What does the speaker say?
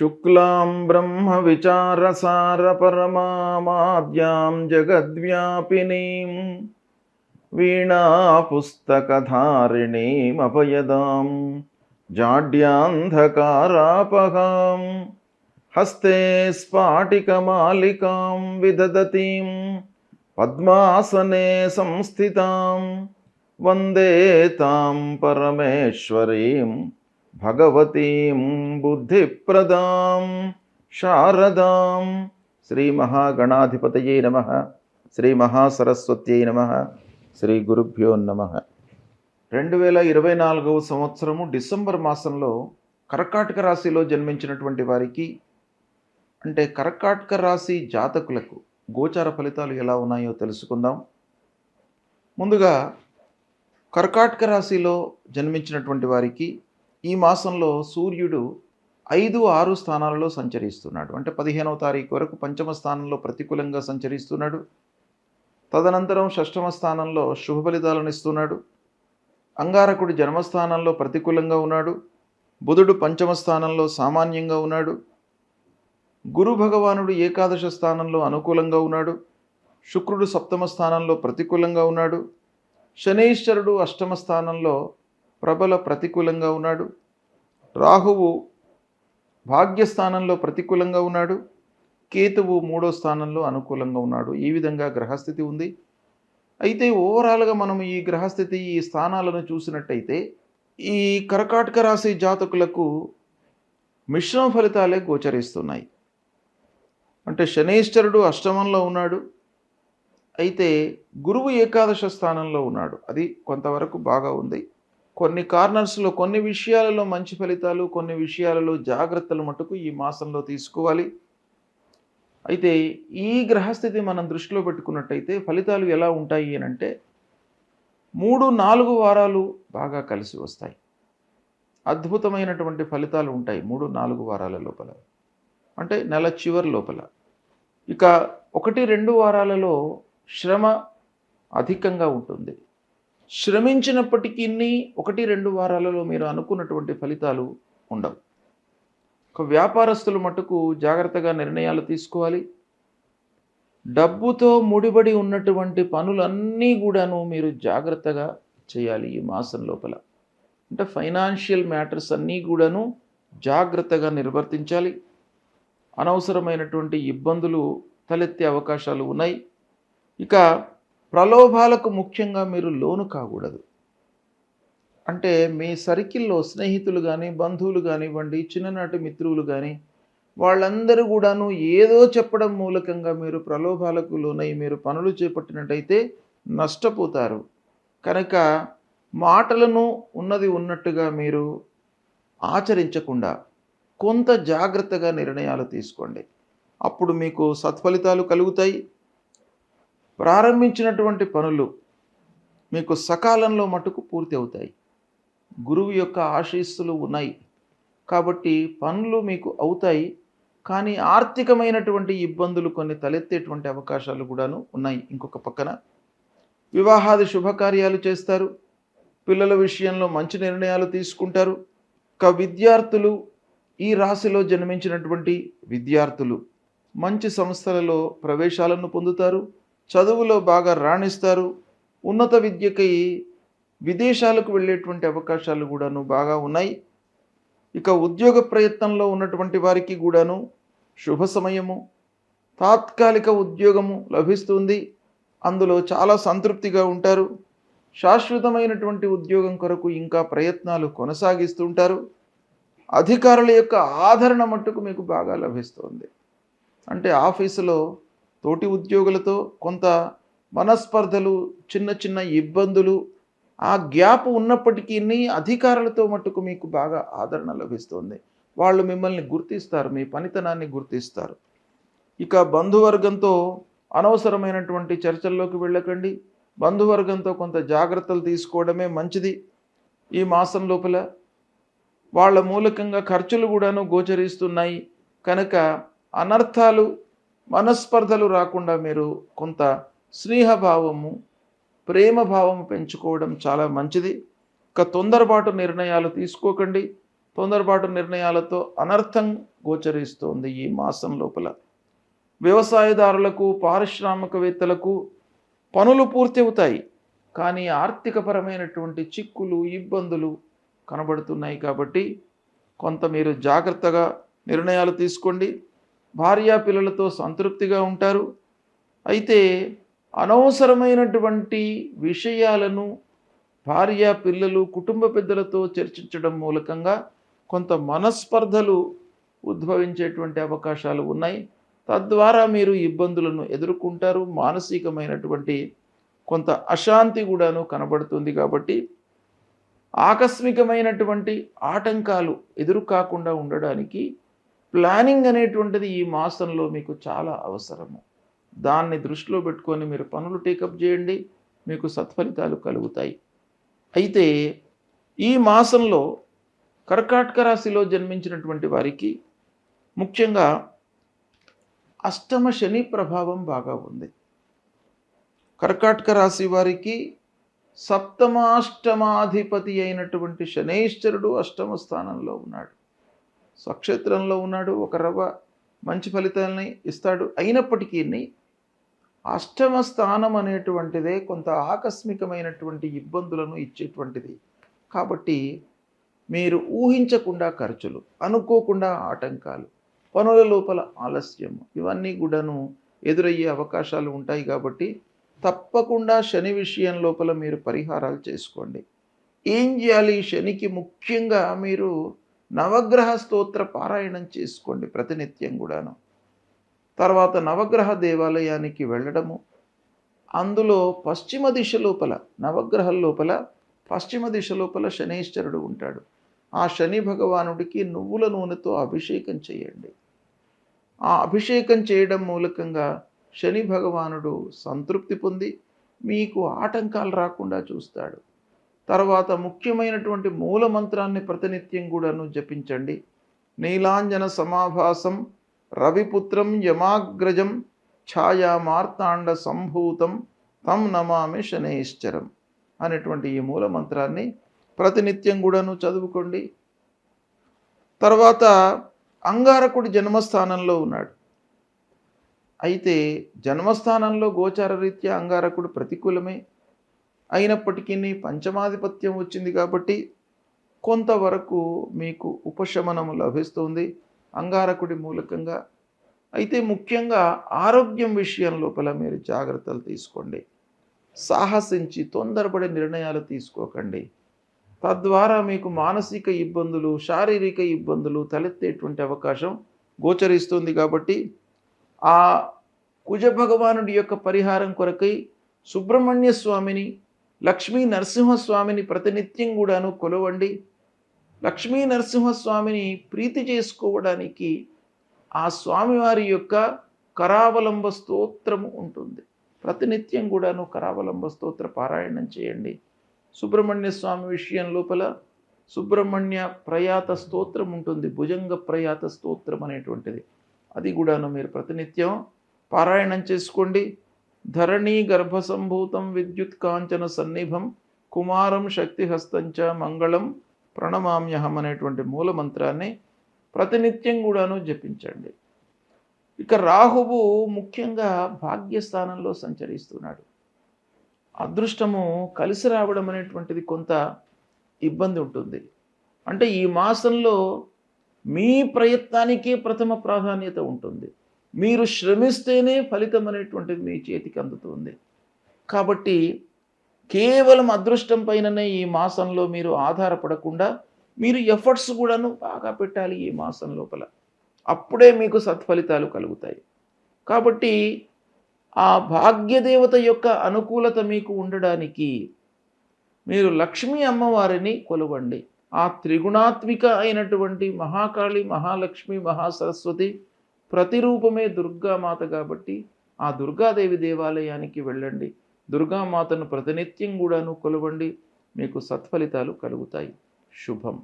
शुक्लां ब्रह्मविचारसारपरमामाद्यां जगद्व्यापिनीं वीणापुस्तकधारिणीमपयदां जाड्यान्धकारापहां हस्ते स्फाटिकमालिकां विदधतीं पद्मासने संस्थितां वंदे तां परमेश्वरीं భగవతీం బుద్ధిప్రదాం శారదాం శ్రీ మహాగణాధిపతయే నమ శ్రీ మహాసరస్వత్యై నమ శ్రీ గురుభ్యో నమ రెండు వేల ఇరవై నాలుగవ సంవత్సరము డిసెంబర్ మాసంలో కర్కాటక రాశిలో జన్మించినటువంటి వారికి అంటే కర్కాటక రాశి జాతకులకు గోచార ఫలితాలు ఎలా ఉన్నాయో తెలుసుకుందాం. ముందుగా కర్కాటక రాశిలో జన్మించినటువంటి వారికి ఈ మాసంలో సూర్యుడు ఐదు ఆరు స్థానాలలో సంచరిస్తున్నాడు. అంటే పదిహేనవ తారీఖు వరకు పంచమ స్థానంలో ప్రతికూలంగా సంచరిస్తున్నాడు. తదనంతరం షష్టమ స్థానంలో శుభ ఫలితాలను ఇస్తున్నాడు. అంగారకుడు జన్మస్థానంలో ప్రతికూలంగా ఉన్నాడు. బుధుడు పంచమ స్థానంలో సామాన్యంగా ఉన్నాడు. గురు భగవానుడు ఏకాదశ స్థానంలో అనుకూలంగా ఉన్నాడు. శుక్రుడు సప్తమ స్థానంలో ప్రతికూలంగా ఉన్నాడు. శనీశ్వరుడు అష్టమ స్థానంలో ప్రబల ప్రతికూలంగా ఉన్నాడు. రాహువు భాగ్యస్థానంలో ప్రతికూలంగా ఉన్నాడు. కేతువు మూడో స్థానంలో అనుకూలంగా ఉన్నాడు. ఈ విధంగా గ్రహస్థితి ఉంది. అయితే ఓవరాల్గా మనం ఈ గ్రహస్థితి ఈ స్థానాలను చూసినట్టయితే ఈ కర్కాటక రాశి జాతకులకు మిశ్రమ ఫలితాలే గోచరిస్తున్నాయి. అంటే శనేశ్వరుడు అష్టమంలో ఉన్నాడు. అయితే గురువు ఏకాదశ స్థానంలో ఉన్నాడు. అది కొంతవరకు బాగా ఉంది. కొన్ని కార్నర్స్లో కొన్ని విషయాలలో మంచి ఫలితాలు కొన్ని విషయాలలో జాగ్రత్తలు మటుకు ఈ మాసంలో తీసుకోవాలి. అయితే ఈ గ్రహస్థితి మనం దృష్టిలో పెట్టుకున్నట్టయితే ఫలితాలు ఎలా ఉంటాయి అని అంటే మూడు నాలుగు వారాలు బాగా కలిసి వస్తాయి. అద్భుతమైనటువంటి ఫలితాలు ఉంటాయి మూడు నాలుగు వారాల లోపల. అంటే నెల చివరి లోపల. ఇక ఒకటి రెండు వారాలలో శ్రమ అధికంగా ఉంటుంది. శ్రమించినప్పటికీ ఒకటి రెండు వారాలలో మీరు అనుకున్నటువంటి ఫలితాలు ఉండవు. ఒక వ్యాపారస్తులు మటుకు జాగ్రత్తగా నిర్ణయాలు తీసుకోవాలి. డబ్బుతో ముడిపడి ఉన్నటువంటి పనులన్నీ కూడాను మీరు జాగ్రత్తగా చేయాలి ఈ మాసం లోపల. అంటే ఫైనాన్షియల్ మ్యాటర్స్ అన్నీ కూడాను జాగ్రత్తగా నిర్వర్తించాలి. అనవసరమైనటువంటి ఇబ్బందులు తలెత్తే అవకాశాలు ఉన్నాయి. ఇక ప్రలోభాలకు ముఖ్యంగా మీరు లోను కాకూడదు. అంటే మీ సర్కిల్లో స్నేహితులు కానీ బంధువులు కానివ్వండి చిన్ననాటి మిత్రులు కానీ వాళ్ళందరూ కూడాను ఏదో చెప్పడం మూలకంగా మీరు ప్రలోభాలకు లోనై మీరు పనులు చేపట్టినట్టయితే నష్టపోతారు. కనుక మాటలను ఉన్నది ఉన్నట్టుగా మీరు ఆచరించకుండా కొంత జాగ్రత్తగా నిర్ణయాలు తీసుకోండి. అప్పుడు మీకు సత్ఫలితాలు కలుగుతాయి. ప్రారంభించినటువంటి పనులు మీకు సకాలంలో మటుకు పూర్తి అవుతాయి. గురువు యొక్క ఆశీస్సులు ఉన్నాయి. కాబట్టి పనులు మీకు అవుతాయి. కానీ ఆర్థికమైనటువంటి ఇబ్బందులు కొన్ని తలెత్తేటువంటి అవకాశాలు కూడాను ఉన్నాయి. ఇంకొక పక్కన వివాహాది శుభకార్యాలు చేస్తారు. పిల్లల విషయంలో మంచి నిర్ణయాలు తీసుకుంటారు. ఇక విద్యార్థులు ఈ రాశిలో జన్మించినటువంటి విద్యార్థులు మంచి సంస్థలలో ప్రవేశాలను పొందుతారు. చదువులో బాగా రాణిస్తారు. ఉన్నత విద్యకై విదేశాలకు వెళ్ళేటువంటి అవకాశాలు కూడాను బాగా ఉన్నాయి. ఇక ఉద్యోగ ప్రయత్నంలో ఉన్నటువంటి వారికి కూడాను శుభ సమయము తాత్కాలిక ఉద్యోగము లభిస్తుంది. అందులో చాలా సంతృప్తిగా ఉంటారు. శాశ్వతమైనటువంటి ఉద్యోగం కొరకు ఇంకా ప్రయత్నాలు కొనసాగిస్తుంటారు. అధికారుల యొక్క ఆదరణ మట్టుకు మీకు బాగా లభిస్తుంది. అంటే ఆఫీసులో తోటి ఉద్యోగులతో కొంత మనస్పర్ధలు చిన్న చిన్న ఇబ్బందులు ఆ గ్యాప్ ఉన్నప్పటికీ అధికారులతో మట్టుకు మీకు బాగా ఆదరణ లభిస్తుంది. వాళ్ళు మిమ్మల్ని గుర్తిస్తారు మీ పనితనాన్ని గుర్తిస్తారు. ఇక బంధువర్గంతో అనవసరమైనటువంటి చర్చల్లోకి వెళ్ళకండి. బంధువర్గంతో కొంత జాగ్రత్తలు తీసుకోవడమే మంచిది. ఈ మాసం లోపల వాళ్ళ మూలకంగా ఖర్చులు కూడాను గోచరిస్తున్నాయి. కనుక అనర్థాలు మనస్పర్ధలు రాకుండా మీరు కొంత స్నేహభావము ప్రేమ భావము పెంచుకోవడం చాలా మంచిది. ఒక తొందరపాటు నిర్ణయాలు తీసుకోకండి. తొందరపాటు నిర్ణయాలతో అనర్థం గోచరిస్తోంది ఈ మాసం లోపల. వ్యవసాయదారులకు పారిశ్రామికవేత్తలకు పనులు పూర్తి అవుతాయి. కానీ ఆర్థికపరమైనటువంటి చిక్కులు ఇబ్బందులు కనబడుతున్నాయి కాబట్టి కొంత మీరు జాగ్రత్తగా నిర్ణయాలు తీసుకోండి. భార్యా పిల్లలతో సంతృప్తిగా ఉంటారు. అయితే అనవసరమైనటువంటి విషయాలను భార్య పిల్లలు కుటుంబ పెద్దలతో చర్చించడం మూలకంగా కొంత మనస్పర్ధలు ఉద్భవించేటువంటి అవకాశాలు ఉన్నాయి. తద్వారా మీరు ఇబ్బందులను ఎదుర్కొంటారు. మానసికమైనటువంటి కొంత అశాంతి కూడాను కనబడుతుంది కాబట్టి ఆకస్మికమైనటువంటి ఆటంకాలు ఎదురు కాకుండా ఉండడానికి ప్లానింగ్ అనేటువంటిది ఈ మాసంలో మీకు చాలా అవసరము. దాన్ని దృష్టిలో పెట్టుకొని మీరు పనులు టేకప్ చేయండి మీకు సత్ఫలితాలు కలుగుతాయి. అయితే ఈ మాసంలో కర్కాటక రాశిలో జన్మించినటువంటి వారికి ముఖ్యంగా అష్టమ శని ప్రభావం బాగా ఉంది. కర్కాటక రాశి వారికి సప్తమాష్టమాధిపతి అయినటువంటి శనేశ్వరుడు అష్టమ స్థానంలో ఉన్నాడు. స్వక్షేత్రంలో ఉన్నాడు ఒక రవ్వ మంచి ఫలితాలని ఇస్తాడు. అయినప్పటికీ అష్టమ స్థానం అనేటువంటిదే కొంత ఆకస్మికమైనటువంటి ఇబ్బందులను ఇచ్చేటువంటిది. కాబట్టి మీరు ఊహించకుండా ఖర్చులు అనుకోకుండా ఆటంకాలు పనుల లోపల ఆలస్యం ఇవన్నీ కూడాను ఎదురయ్యే అవకాశాలు ఉంటాయి కాబట్టి తప్పకుండా శని విషయం లోపల మీరు పరిహారాలు చేసుకోండి. ఏం చేయాలి? శనికి ముఖ్యంగా మీరు నవగ్రహ స్తోత్ర పారాయణం చేసుకోండి ప్రతినిత్యం కూడాను. తర్వాత నవగ్రహ దేవాలయానికి వెళ్ళడము. అందులో పశ్చిమ దిశ లోపల నవగ్రహం లోపల పశ్చిమ దిశ లోపల శనేశ్వరుడు ఉంటాడు. ఆ శని భగవానుడికి నువ్వుల నూనెతో అభిషేకం చేయండి. ఆ అభిషేకం చేయడం మూలకంగా శని భగవానుడు సంతృప్తి పొంది మీకు ఆటంకాలు రాకుండా చూస్తాడు. తర్వాత ముఖ్యమైనటువంటి మూల మంత్రాన్ని ప్రతినిత్యం కూడాను జపించండి. నీలాంజన సమాభాసం రవిపుత్రం యమాగ్రజం ఛాయా మార్తాండ సంభూతం తం నమామి శనేశ్వరం అనేటువంటి ఈ మూల మంత్రాన్ని ప్రతినిత్యం కూడాను చదువుకోండి. తర్వాత అంగారకుడి జన్మస్థానంలో ఉన్నాడు. అయితే జన్మస్థానంలో గోచార రీత్యా అంగారకుడు ప్రతికూలమే. అయినప్పటికీ పంచమాధిపత్యం వచ్చింది కాబట్టి కొంతవరకు మీకు ఉపశమనము లభిస్తుంది. అంగారకుడి మూలకంగా. అయితే ముఖ్యంగా ఆరోగ్యం విషయం లోపల మీరు జాగ్రత్తలు తీసుకోండి. సాహసించి తొందరపడే నిర్ణయాలు తీసుకోకండి. తద్వారా మీకు మానసిక ఇబ్బందులు శారీరక ఇబ్బందులు తలెత్తేటువంటి అవకాశం గోచరిస్తుంది కాబట్టి ఆ కుజ భగవానుడి యొక్క పరిహారం కొరకై సుబ్రహ్మణ్య స్వామిని లక్ష్మీ నరసింహస్వామిని ప్రతినిత్యం కూడాను కొలవండి. లక్ష్మీ నరసింహస్వామిని ప్రీతి చేసుకోవడానికి ఆ స్వామివారి యొక్క కరావలంబ స్తోత్రము ఉంటుంది. ప్రతినిత్యం కూడాను కరావలంబ స్తోత్ర పారాయణం చేయండి. సుబ్రహ్మణ్య స్వామి విషయం లోపల సుబ్రహ్మణ్య ప్రయాత స్తోత్రం ఉంటుంది. భుజంగ ప్రయాత స్తోత్రం అనేటువంటిది. అది కూడాను మీరు ప్రతినిత్యం పారాయణం చేసుకోండి. ధరణి గర్భసంభూతం విద్యుత్ కాంచన సన్నిభం కుమారం శక్తిహస్తంచ మంగళం ప్రణమామ్యహం అనేటువంటి మూల మంత్రాన్ని ప్రతినిత్యం కూడాను జపించండి. ఇక రాహువు ముఖ్యంగా భాగ్యస్థానంలో సంచరిస్తున్నాడు. అదృష్టము కలిసి రావడం అనేటువంటిది కొంత ఇబ్బంది ఉంటుంది. అంటే ఈ మాసంలో మీ ప్రయత్నానికే ప్రథమ ప్రాధాన్యత ఉంటుంది. మీరు శ్రమిస్తేనే ఫలితం అనేటువంటిది మీ చేతికి అందుతుంది. కాబట్టి కేవలం అదృష్టం పైననే ఈ మాసంలో మీరు ఆధారపడకుండా మీరు ఎఫర్ట్స్ కూడాను బాగా పెట్టాలి ఈ మాసం లోపల. అప్పుడే మీకు సత్ఫలితాలు కలుగుతాయి. కాబట్టి ఆ భాగ్యదేవత యొక్క అనుకూలత మీకు ఉండడానికి మీరు లక్ష్మీ అమ్మవారిని కొలవండి. ఆ త్రిగుణాత్మిక అయినటువంటి మహాకాళి మహాలక్ష్మి మహాసరస్వతి ప్రతిరూపమే దుర్గామాత కాబట్టి ఆ దుర్గాదేవి దేవాలయానికి వెళ్ళండి. దుర్గామాతను ప్రతినిత్యం కూడాను కొలవండి. మీకు సత్ఫలితాలు కలుగుతాయి. శుభం.